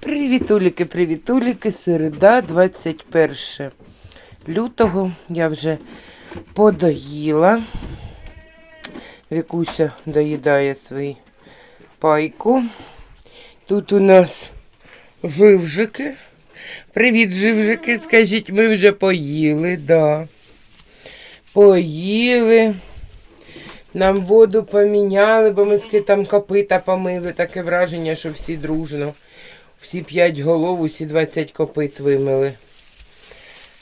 Привітуліки, привітуліки, середа, 21 лютого. Я вже подоїла. Вікуся доїдає свій пайку. Тут у нас живжики. Привіт, живжики. Скажіть, ми вже поїли, да. Поїли. Нам воду поміняли, бо ми ски там копита помили. Таке враження, що всі дружно. Всі п'ять голов, усі 20 копит вимили.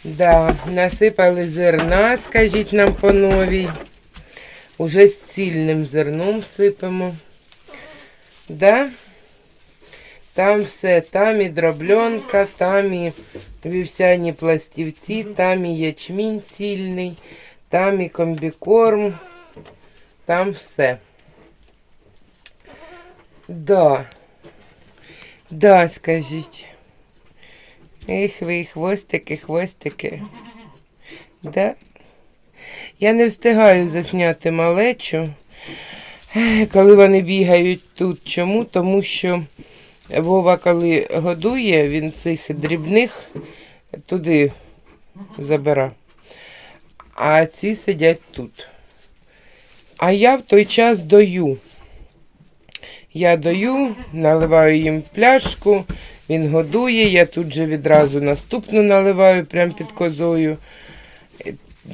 Да, насипали зерна, скажіть нам по новій. Уже з цільним зерном сипемо. Да? Там все, там і дробльонка, там і вівсяні пластівці, там і ячмінь цільний, там і комбікорм, там все. Да. Да, скажіть. Ех ви, хвостики, хвостики. Да? Я не встигаю засняти малечу, коли вони бігають тут. Чому? Тому що Вова, коли годує, він цих дрібних туди забира. А ці сидять тут. А я в той час дою. Я даю, наливаю їм пляшку, він годує, я тут же відразу наступну наливаю прямо під козою.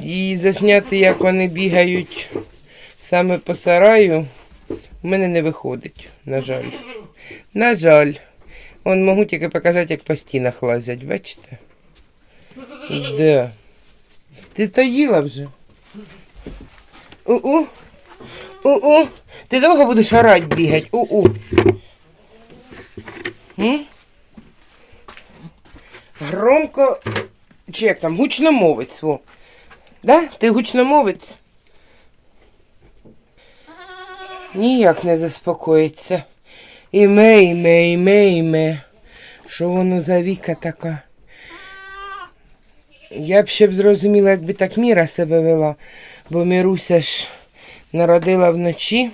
І засняти, як вони бігають саме по сараю, в мене не виходить, на жаль. На жаль. Он можу тільки показати, як по стінах лазять, бачите? Да. Ти то їла вже? У-у. У-у. Ти довго будеш орать бігати? У-у. Громко. Чи як там? Гучномовець. Во. Да? Ти гучномовець? Ніяк не заспокоїться. Іме, іме, іме, іме. Що воно за віка така? Я б ще б зрозуміла, якби так Міра себе вела, бо Міруся ж народила вночі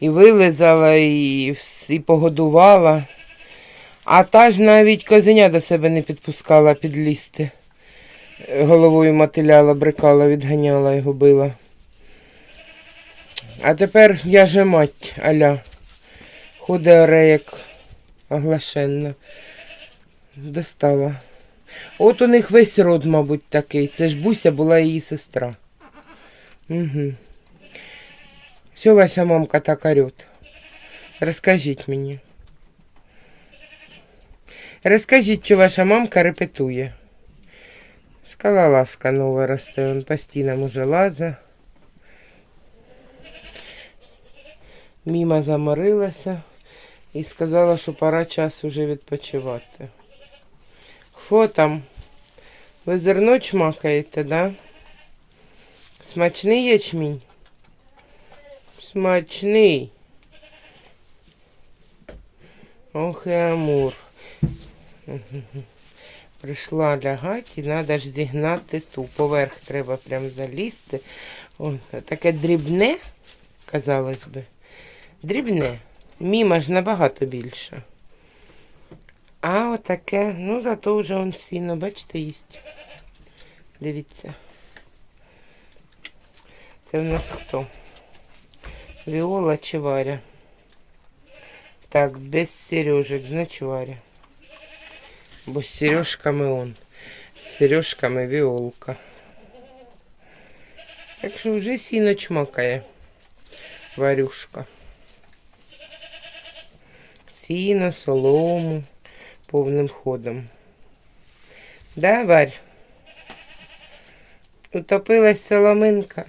і вилизала, і, і погодувала. А та ж навіть козеня до себе не підпускала підлізти. Головою мотиляла, брикала, відганяла його била. А тепер я же мать аля. Худе оре, як оглашенна. Достала. От у них весь род, мабуть, такий. Це ж Буся була її сестра. Угу. Що ваша мамка так орет? Розкажіть мені. Розкажіть, що ваша мамка репетує. Скалолазка нова росте, он по стінам уже лаза. Міма заморилася і сказала, що пора час уже відпочивати. Що там? Ви зерно чмакаєте, да? Смачний ячмінь? Смачний. Ох і амур. Прийшла лягати і треба ж зігнати ту. Поверх треба прям залізти. О, таке дрібне, казалось би. Дрібне. Міма ж набагато більше. А отаке, ну зато вже он сіно, бачите, їсть. Дивіться. Це в нас хто? Віола чи Варя? Так, без сережек, значить Варя. Бо з сережками он. З сережками Віолка. Так що вже сіно чмакає. Варюшка. Сіно, солому повним ходом. Да, Варь? Утопилась соломинка.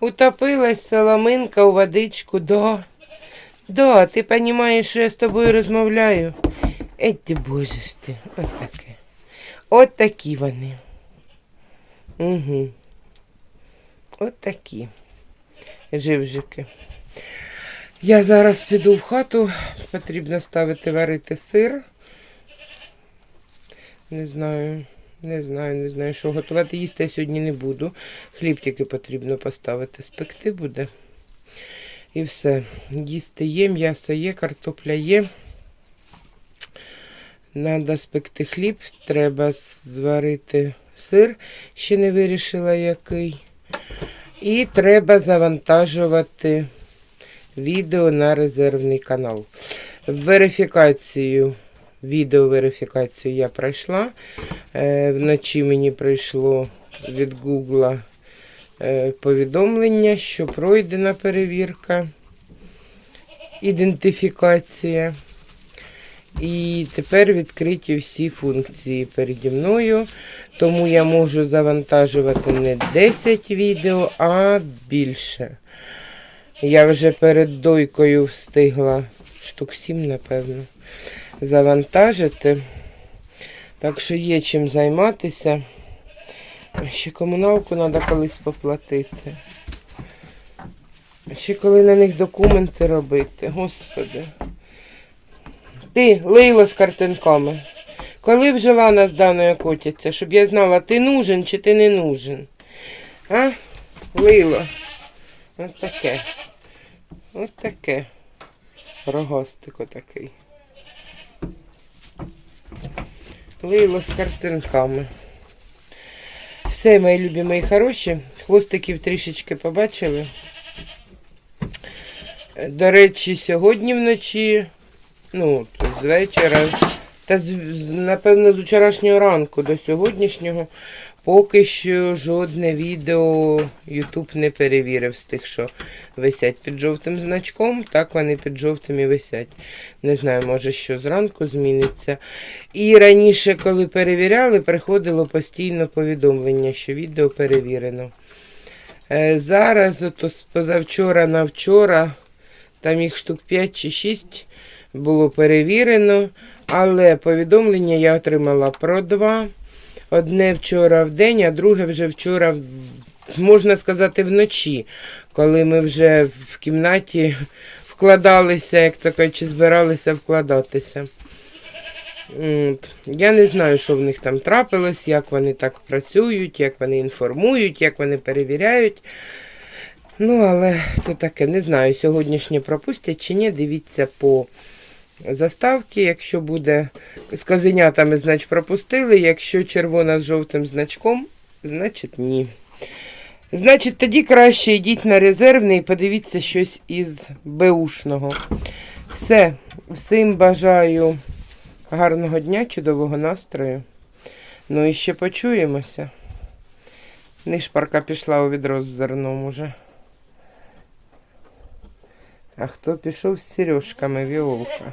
Утопилась соломинка у водичку, да. Да, ти розумієш, що я з тобою розмовляю. Ей ти боже ти, от таке. От такі вони. Угу. От такі. Живжики. Я зараз піду в хату, потрібно ставити варити сир. Не знаю. Не знаю, не знаю, що готувати. Їсти я сьогодні не буду. Хліб тільки потрібно поставити. Спекти буде. І все. Їсти є, м'ясо є, картопля є. Надо спекти хліб, треба зварити сир, ще не вирішила який. І треба завантажувати відео на резервний канал. Верифікацію, відеоверифікацію я пройшла. Е, Вночі мені прийшло від Гугла е, повідомлення, що пройдена перевірка, ідентифікація. І тепер відкриті всі функції переді мною. Тому я можу завантажувати не 10 відео, а більше. Я вже перед дойкою встигла штук 7, напевно, завантажити. Так що є чим займатися. Ще комуналку треба колись поплатити. Ще коли на них документи робити, господи. Ти, Лейло з картинками. Коли вже Лана з Даною котяться, щоб я знала, ти нужен чи ти не нужен. А? Лейло. От таке. От таке. Рогостико такий. Лейло з картинками. Все, мої любі, мої хороші. Хвостиків трішечки побачили. До речі, сьогодні вночі, ну, то з вечора, та напевно з вчорашнього ранку до сьогоднішнього, поки що жодне відео YouTube не перевірив з тих, що висять під жовтим значком. Так вони під жовтим і висять. Не знаю, може, що зранку зміниться. І раніше, коли перевіряли, приходило постійно повідомлення, що відео перевірено. Е, Зараз, ото позавчора на вчора, там їх штук 5 чи 6 було перевірено, але повідомлення я отримала про два. Одне вчора в день, а друге вже вчора, можна сказати, вночі, коли ми вже в кімнаті вкладалися, як то кажуть, чи збиралися вкладатися. Я не знаю, що в них там трапилось, як вони так працюють, як вони інформують, як вони перевіряють. Ну, але то таке, не знаю, сьогоднішнє пропустять чи ні. Дивіться по заставці. Якщо буде з козенятами, значить пропустили. Якщо червона з жовтим значком, значить ні. Значить, тоді краще йдіть на резервний і подивіться щось із Беушного. Все, всім бажаю гарного дня, чудового настрою. Ну і ще почуємося. Нишпарка пішла у відро з зерном уже. А хто пішов з сережками, Віолка?